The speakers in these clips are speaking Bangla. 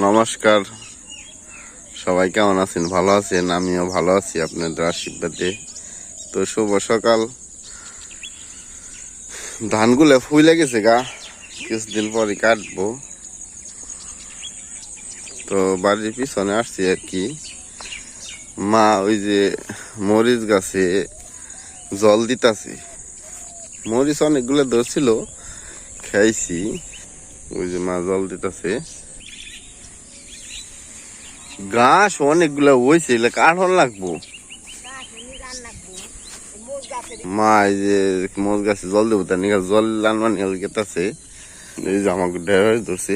নমস্কার। সবাই কেমন আছেন? ভালো আছেন? আমিও ভালো আছি আপনাদের আশীর্বাদে। তো শুভ সকাল। ধানগুলো ফুলে গেছে গা। কিছুদিন পরে কাটবো। তো বাড়ির পিছনে আসছি আর কি। মা ওই যে মরিচ গাছে জল দিতাছে। মরিচ অনেকগুলো ধরছিল, খাইছি। ওই যে মা জল দিতাছে। ঘাস অনেকগুলো হয়েছে এগুলো কাঠন লাগবো। মা, এই যে মোজ গাছে জল দেবো জল আনবার নিয়ে গেতাছে এই আমাকে ড্রাইভার ধরছে।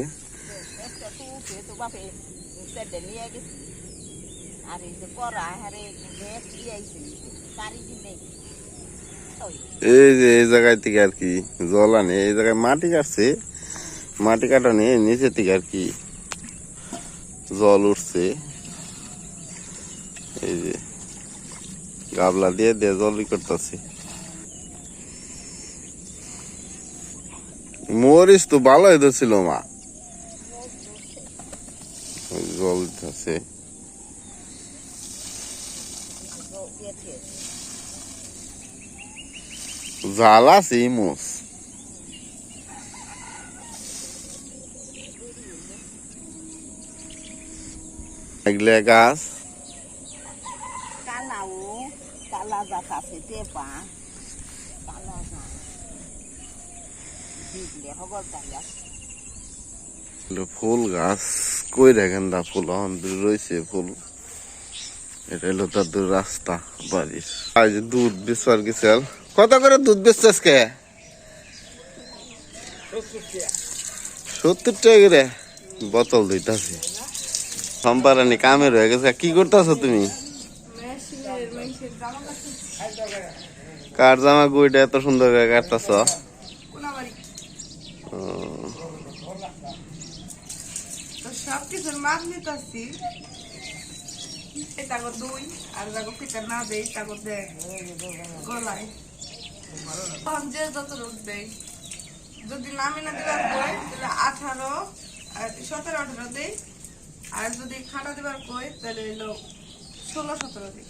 এই যে, এই জায়গায় থেকে আর কি জল আনে, এই জায়গায় মাটি কাটছে। মাটি কাটানে নিচে থেকে আর কি জল উঠছে। এই যে, গাবলা দিয়ে দিয়ে জলই করতেছে। মরিচ তো ভালোই ধরছিল মা। জল দিতেছে। জাল আছে, ইমোস। এগুলা গাছ কালাও কালা গাছ আছে টেপা কালা গাছ দিলে হবর তাই ফুল গাছ কই দেখেন দা ফুল এখন রয়েছে ফুল এটা হলো তাদের রাস্তা বাড়ির আজ দুধ বেচবার গেছিল কত করে দুধ বেচছিস কে সত্তর টাকা করে বোতল দিতেছে সম্পারানি কামে রয়ে গেছে। কি করতেছো তুমি? কার জামা গুইটা এত সুন্দর করে কাটতেছ? দুই, আর পিঠা না দেই দেয় যত দেয় যদি তাহলে আঠারো সতেরো, আঠারো দেই। আর যদি খাটা দিবার কই তাহলে এলো ষোলো সতেরো দিই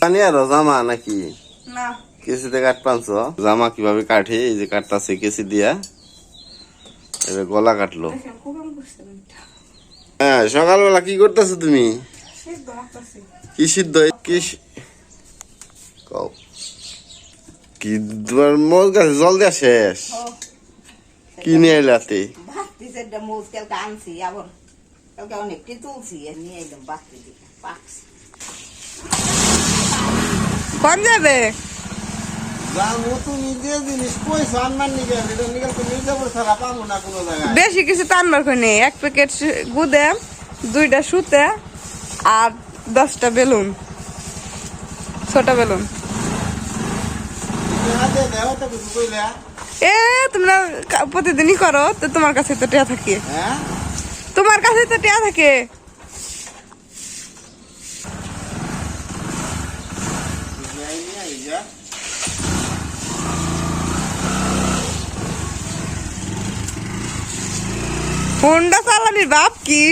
জানি আরও জামা নাকি? না। কেসিতে কাট পাঁচশো জামা কীভাবে কাটে এই যে কাটতাছে কেসি দিয়া। এবার গলা কাটলো। হ্যাঁ সকালবেলা কি করতেছো তুমি? কি সিদ্ধ? কি কও। কি তোমার মোজ গাছে জল দেওয়া শেষ? কি নিয়ে এলাতে মোজ কালকে আনছি আবার কালকে অনেকটি তুলছি নিয়ে দিকে। পাকছি কোন যাবে বেশি কিছু টানবার কই নেই। এক প্যাকেট গুদে দুইটা সুতে আর দশটা বেলুন। ছোট বেলুন। হাতে দেও তো কিছু কইলা। এ তোমরা প্রতিদিনই করো তো তোমার কাছে তো টিয়া থাকে। হ্যাঁ? তোমার কাছে তো টিয়া থাকে যাই নিয়ে আই যা হোন্ডা চালানির বাপ কি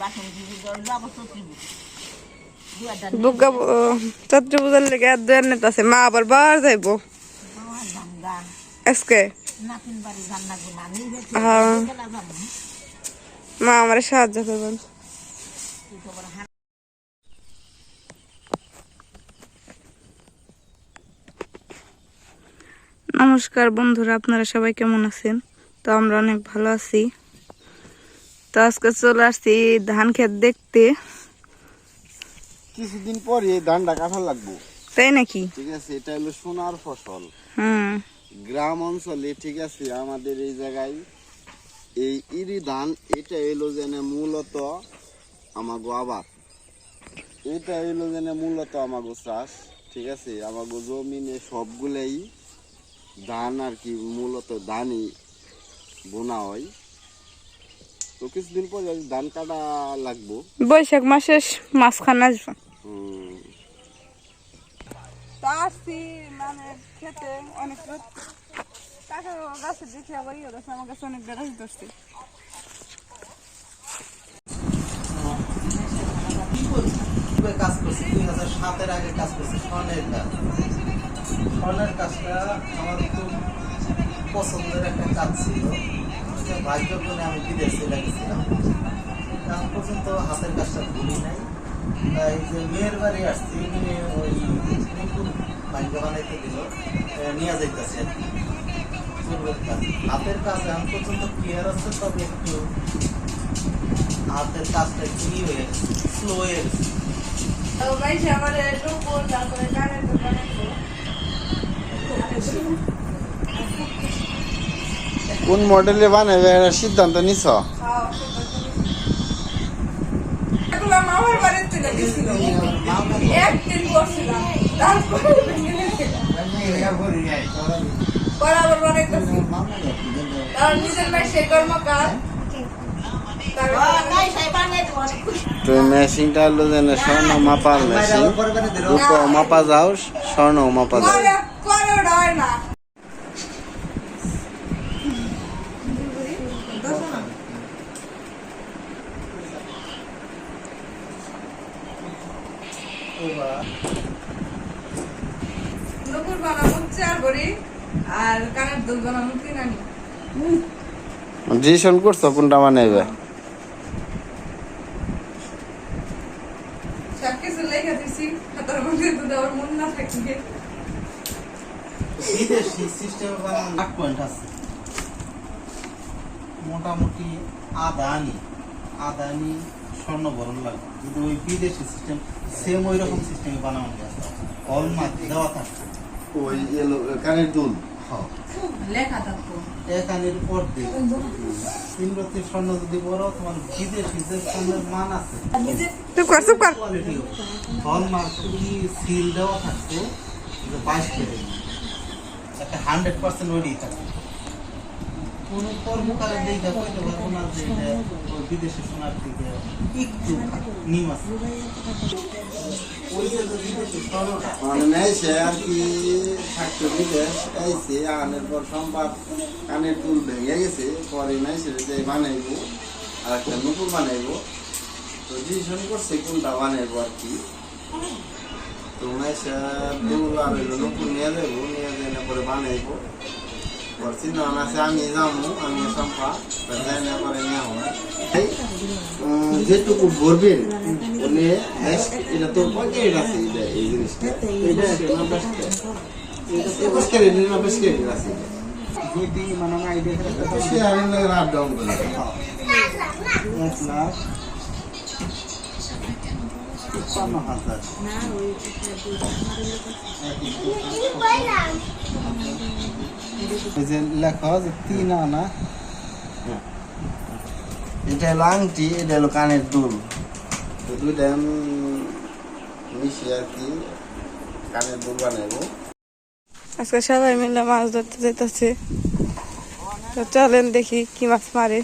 বাসন দিয়ে জল যাব চতুর্থ দুয়ারটা দুর্গা চত্র পূজার লেগে আর দুয়ার নেতা আছে মা আবার বার যাইব ভাঙ্গা আজকে নাতিন বাড়ি রান্না গুলা নিজে হ্যাঁ। মা আমার সাহায্য করবেন। নমস্কার বন্ধুরা আপনারা সবাই কেমন আছেন? তো আমরা অনেক ভালো আছি। তো আজকে চলে আসছি ধান ক্ষেত দেখতে। কিছুদিন পরে ধানটা কাটা লাগবো। তাই নাকি? ঠিক আছে এটা হলো সোনার ফসল। হুম। গ্রাম অঞ্চলে ঠিক আছে আমাদের এই জায়গায় এই ইরি ধান এটা এলো যেন মূলত আমাগো আবাদ। এটা এলো যেন মূলত আমাগো চাষ ঠিক আছে? আমাগো জমিনে সবগুলাই ধান আর কি মূলত ধানই বোনা হয়। তো কিছুদিন পরে ধান কাটা লাগবো। বৈশাখ মাসের মাঝখানে আসব। হুম। তা আসছি মানে খেতে অনেক কাকা গাছে দেখি আবার ইয়ে ধরছে আমার কাছে অনেক কাজ করছি দুই হাজার সাতের আগে কাজ করছি স্বর্ণের কাজ কাজটা আমার খুব পছন্দের একটা কাজ ছিল ভাগ্যক্রমে আমি বিদেশে লাগিয়েছিলাম পর্যন্ত হাতের কাজটা ভুলি নাই। তাই যে মেয়ের বাড়ি আসছি ওই নিপুণ বানাইতে দিল নিয়ে যাইতেছে আর কি চুলের কাজ। হাতের কাজ এখন পর্যন্ত ক্লিয়ার আছে তবে একটু হাতের কাজটা একটু ই হয়ে গেছে স্লো হয়ে গেছে তো ভাই সে আমার রূপর তারপরে কানের দোকানে কোন মডেলে বানাবে এটা সিদ্ধান্ত নিছ এগুলো মামার বাড়ির থেকে দিছিল একদিন করছিলাম তারপরে ভেঙে গেছিলাম বরাবর বানাইতেছি কারণ নিজের মাই সেই কর্মকার। অনেক খুশি। তো মেশিনটা হলো যেন স্বর্ণ মাপার মেশিন। রূপ মাপা যাও স্বর্ণ মাপা যাও। করে করে হয় না নুপুর বানাবো চার করি ডিসিশন করছ কোনটা মন পয়েন্ট মোটামুটি আদানি আদানি স্বর্ণবরণ লাগবে। যদি ওই বিদেশি সিস্টেম সেম ওই রকম সিস্টেমে বানানো যায়। হলমার্ক দেওয়া থাকে। ওই কানের দুল। এখানের উপর দিয়ে তিন স্বর্ণ যদি বড় তোমার বিদেশি যে স্বর্ণের মান আছে। হলমার্ক কি সিল দেওয়া থাকতো বাইশ কেজি একটা হান্ড্রেড পার্সেন্ট ওইটাই থাকে কোনো কর্মকারের দিকে যে যে যে মানে নেইছে আর কি থাকতো বিদেশ আইছে, আনের পর সম্পাদ কানের দুল ভেঙে গেছে, পরে নাইছে যে বানাইবো আর একটা নতুন বানাইবো। তো ডিসিশন করছে কোনটা বানাইবো আর কি। তো দুল আর নতুন নিয়ে যাব নিয়ে যাই পরে বানাইবো। চিন্তা ভাবনা আছে আমি যাব আমি সম্পা যাই না পরে নিয়ে উম, যেটুকু ভরবেন উনি বেশ- এটা তো পকেট আছে এটা এই জিনিসটা এটা বেশ ক্যারেট না বেশ ক্যারেট আছে যদি মানে আইডিয়া শেয়ারিং রাত ডাউন করে এক লাখ তিপ্পান্ন হাজার এই যে লেখা যে তিন আনা এটা হলো আংটি এটা হলো কানের দুল। তো দুইটা মিশিয়ে আর কি কানের দুল বানাইবো। আজকে সবাই মিলে মাছ ধরতে যেতেছে তো চলেন দেখি কি মাছ মারে।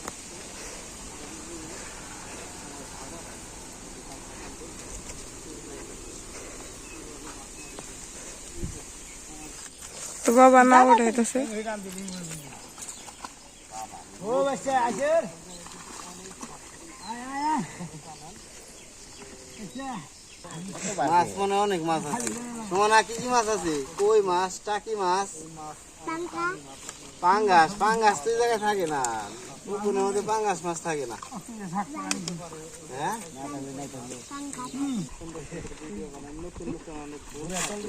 তো বাবা না উঠাইতেছে। মাছ মনে অনেক মাছ আছে। তোমার কি কি মাছ আছে? কই মাছ? টাকি মাছ? পাঙ্গাস পাঙ্গাস তুই জায়গায় থাকে না। পুকুরের মধ্যে পাঙ্গাস মাছ থাকে না। হ্যাঁ?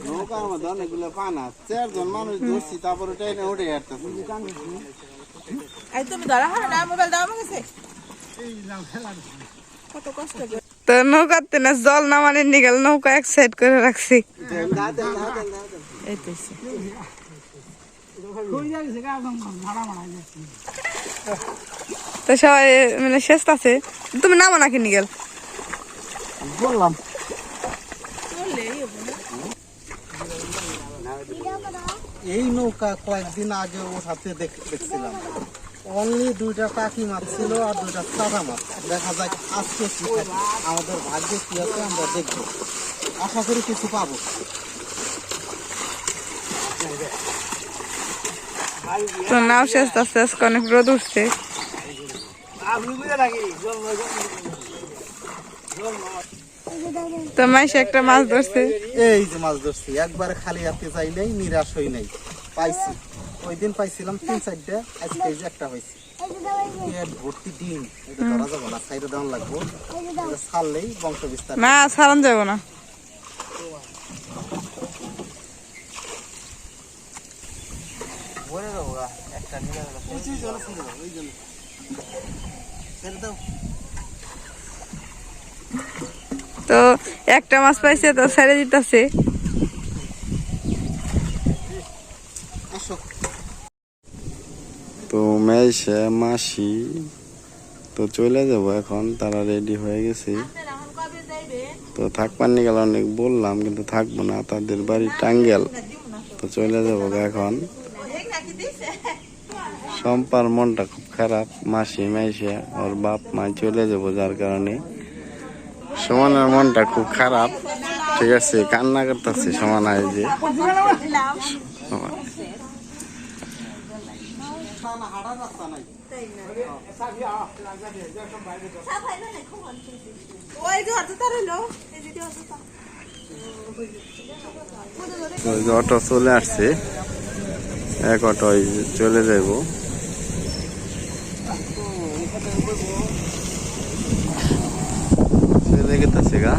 নৌকার মধ্যে অনেকগুলো পানা চারজন মানুষ ধরছি তারপরে ট্রেনে উঠে আসতেছে তুমি ধরা না মোবাইল দাও আমাকে তো নৌকাতে না জল নামানের নিগেল নৌকা এক সাইড করে রাখছি। তো সবাই মানে শেষ আছে। তুমি নামো নাকি নিগেল? বললাম। এই নৌকা কয়েকদিন আগে ওঠাতে দেখ- দেখছিলাম। অনলি দুইটা টাকি মাছ ছিল আর দুইটা সাদা মাছ দেখা যাক আজকে কি আমাদের ভাগ্যে কি আছে আমরা দেখব। আশা করি কিছু পাবো। তো নাও শেষ আস্তে আজকে অনেক রোদ উঠছে। তো একটা মাছ ধরছে। এই যে মাছ ধরছি। একবার খালি হাতে যাই নিরাশ হই নাই। পাইছি। ওই দিন পাইছিলাম তিন চারটা আজকে এই যে একটা হয়েছে ভর্তি ডিম। এটা ধরা যাব না সাইডে লাগবো। ছাড়লেই বংশ বিস্তার না ছাড়ান যাব না। একটা নিয়ে তো একটা মাছ পাইছে তো ছেড়ে দিতেছে। তো মেয়েছে মাসি তো চলে যাব এখন তারা রেডি হয়ে গেছে। তো থাকবার নিয়ে গেল অনেক বললাম কিন্তু থাকব না তাদের বাড়ি টাঙ্গেল। তো চলে যাব এখন। সম্পার মনটা খারাপ, মাসি মাইসে ওর বাপ মা চলে যাব যার কারণে। সমানের মনটা খুব খারাপ, ঠিক আছে, কান্না করতেছে সমান এই যে। অটো চলে আসছে, এক অটো চলে যাইব চলে গেতেছে গা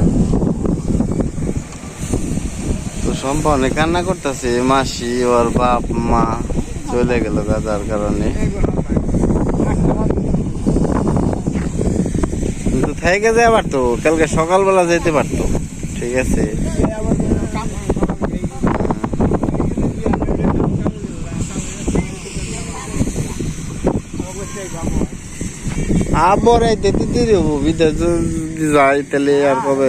তো সম্পা অনেক কান্না করতেছে মাসি, ওর বাপ, মা চলে গেল গা, যার কারণে। থেকে যায় পারতো কালকে সকালবেলা যেতে পারতো, ঠিক আছে? আবার এই দিতে দেরি হব বিদেশ যদি যাই তাহলে আর কবে